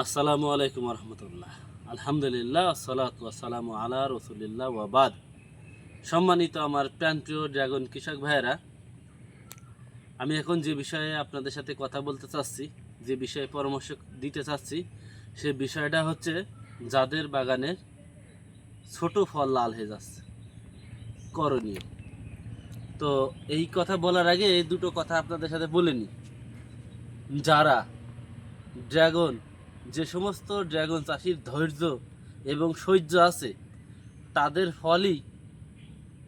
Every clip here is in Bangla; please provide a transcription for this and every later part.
আসসালামু আলাইকুম রহমতুল্লাহ আলহামদুলিল্লাহ সালাত সালাম আলা রসুলিল্লাহ ওয়াবাদ সম্মানিত আমার প্রাণপ্রিয় ড্রাগন কৃষক ভাইয়েরা, আমি এখন যে বিষয়ে আপনাদের সাথে কথা বলতে চাচ্ছি, যে বিষয়ে পরামর্শ দিতে চাচ্ছি, সে বিষয়টা হচ্ছে যাদের বাগানের ছোট ফল লাল হয়ে যাচ্ছে। করণীয়। তো এই কথা বলার আগে এই দুটো কথা আপনাদের সাথে বলে যারা ড্রাগন যে সমস্ত ড্রাগন চাষির ধৈর্য এবং সহ্য আছে, তাদের ফলই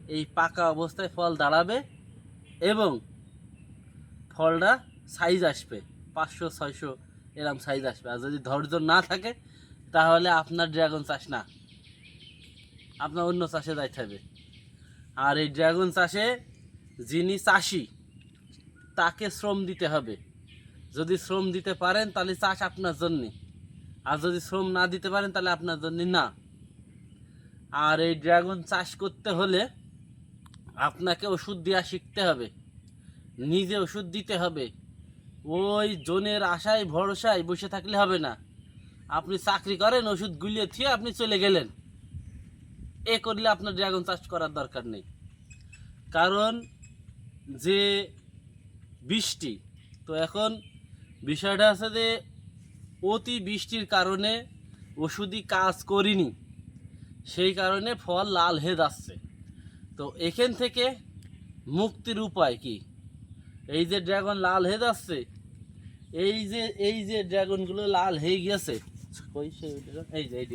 এই পাকা অবস্থায় ফল দাঁড়াবে এবং ফলটা সাইজ আসবে, পাঁচশো, ছয়শো এরম সাইজ আসবে। আর যদি ধৈর্য না থাকে, তাহলে আপনার ড্রাগন চাষ না। আপনার অন্য চাষে যাইতে হবে। আর এই ড্রাগন চাষে যিনি চাষি, তাকে শ্রম দিতে হবে। যদি শ্রম দিতে পারেন, তাহলে চাষ আপনার জন্যে। আর যদি শ্রম না দিতে পারেন, তাহলে আপনার জন্য না। আর এই ড্রাগন চাষ করতে হলে আপনাকে ওষুধ দেওয়া শিখতে হবে। নিজে ওষুধ দিতে হবে। ওই জনের আশায়, ভরসায় বসে থাকলে হবে না। আপনি চাকরি করেন, ওষুধ গুলিয়ে থিয়ে আপনি চলে গেলেন। এ করলে আপনার ড্রাগন চাষ করার দরকার নেই। কারণ যে বৃষ্টি, তো এখন বিষয়টা আছে যে অতি বৃষ্টির কারণে ওষুধই কাজ করিনি। সেই কারণে ফল লাল হয়ে যাচ্ছে। তো এখান থেকে মুক্তির উপায় কি? এই যে ড্রাগন লাল হয়ে যাচ্ছে, এই যে এই যে ড্রাগনগুলো লাল হয়ে গেছে সেই এই যে, এই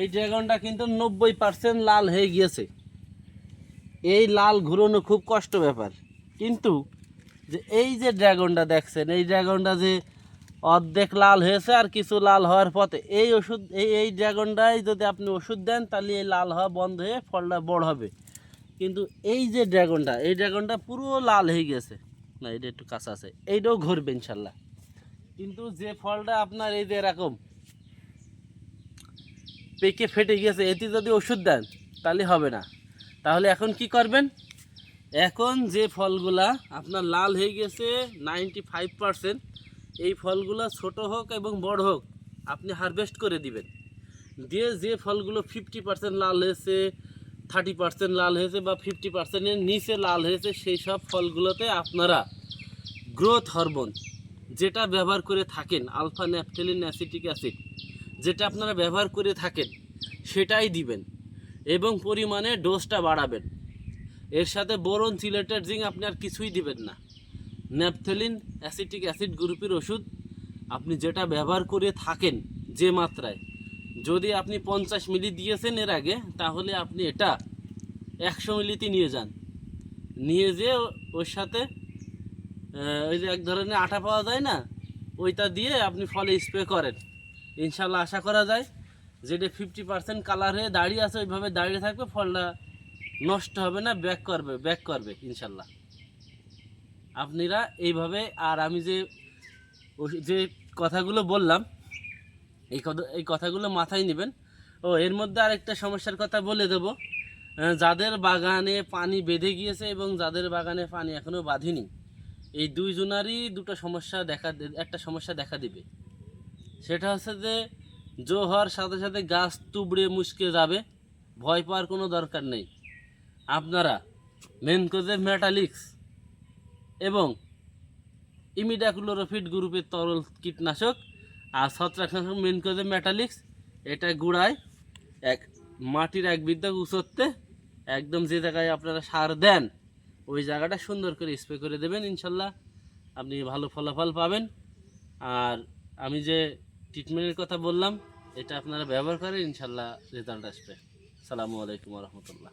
এই ড্রাগনটা কিন্তু নব্বই পার্সেন্ট লাল হয়ে গিয়েছে। এই লাল ঘুরোনো খুব কষ্ট ব্যাপার। কিন্তু যে এই যে ড্রাগনটা দেখছেন, এই ড্রাগনটা যে অর্ধেক লাল হয়েছে আর কিছু লাল হওয়ার পথে। এই ওষুধ, এই এই ড্রাগনটাই যদি আপনি ওষুধ দেন, তাহলে এই লাল হওয়া বন্ধ হয়ে ফলটা বড় হবে। কিন্তু এই যে ড্রাগনটা, এই ড্রাগনটা পুরো লাল হয়ে গেছে। না, এটা একটু কাঁচা আছে। এইটাও ঘুরবে ইনশাল্লাহ। কিন্তু যে ফলটা আপনার এই যে এরকম পেকে ফেটে গেছে এতে যদি ওষুধ দেন, তাহলে হবে না। তাহলে এখন কি করবেন? এখন যে ফলগুলা আপনার লাল হয়ে গেছে নাইনটি ফাইভ পারসেন্ট এই ফলগুলো ছোট হোক এবং বড় হোক, আপনি হারভেস্ট করে দিবেন। দিয়ে যে ফলগুলো ফিফটি পার্সেন্ট লাল হয়েছে থার্টি পার্সেন্ট লাল হয়েছে বা ফিফটি পার্সেন্টের নিচে লাল হয়েছে, সেই সব ফলগুলোতে আপনারা গ্রোথ হরমোন যেটা ব্যবহার করে থাকেন আলফা ন্যাপথেলিন অ্যাসিটিক অ্যাসিড যেটা আপনারা ব্যবহার করে থাকেন, সেটাই দিবেন এবং পরিমাণে ডোজটা বাড়াবেন। এর সাথে বোরন সিলেটেড জিঙ্ক আপনি আর কিছুই দিবেন না। ন্যাপথেলিন অ্যাসিটিক অ্যাসিড গ্রুপের ওষুধ আপনি যেটা ব্যবহার করে থাকেন যে মাত্রায়, যদি আপনি পঞ্চাশ মিলি দিয়েছেন এর আগে, তাহলে আপনি এটা একশো মিলিতে নিয়ে যান। নিয়ে যেয়ে ওর সাথে ওই যে এক ধরনের আটা পাওয়া যায় না, ওইটা দিয়ে আপনি ফলে স্প্রে করেন। ইনশাল্লাহ আশা করা যায় যেটা ফিফটি পার্সেন্ট কালার হয়ে দাঁড়িয়ে আছে, ওইভাবে দাঁড়িয়ে থাকবে, ফলটা নষ্ট হবে না ব্যাক করবে ব্যাক করবে, ইনশাল্লাহ। আপনারা এইভাবে, আর আমি যে যে কথাগুলো বললাম, এই কথা এই কথাগুলো মাথায় নেবেন। ও, এর মধ্যে আরেকটা সমস্যার কথা বলে দেবো। যাদের বাগানে পানি বেঁধে গিয়েছে এবং যাদের বাগানে পানি এখনও বাঁধেনি, এই দুইজনারই দুটো সমস্যা দেখা একটা সমস্যা দেখা দিবে। সেটা হচ্ছে যে, জো হওয়ার সাথে সাথে গাছ তুবড়ে মুশকে যাবে, ভয় পাওয়ার কোনো দরকার নেই। আপনারা মেন মেনকোজে মেটালিক্স এবং ইমিডাকুলোরোফিট গ্রুপের তরল কীটনাশক আর ছত্রাকনাশক মেনকোজে মেটালিক্স এটা গুঁড়ায় এক মাটির এক বিদ্যা উঁচতে একদম যে জায়গায় আপনারা সার দেন, ওই জায়গাটা সুন্দর করে স্প্রে করে দেবেন ইনশাল্লাহ। আপনি ভালো ফলাফল পাবেন। আর আমি যে ট্রিটমেন্টের কথা বললাম, এটা আপনারা ব্যবহার করেন, ইনশাল্লাহ রেজাল্ট আসবে। সালামু আলাইকুম রহমতুল্লাহ।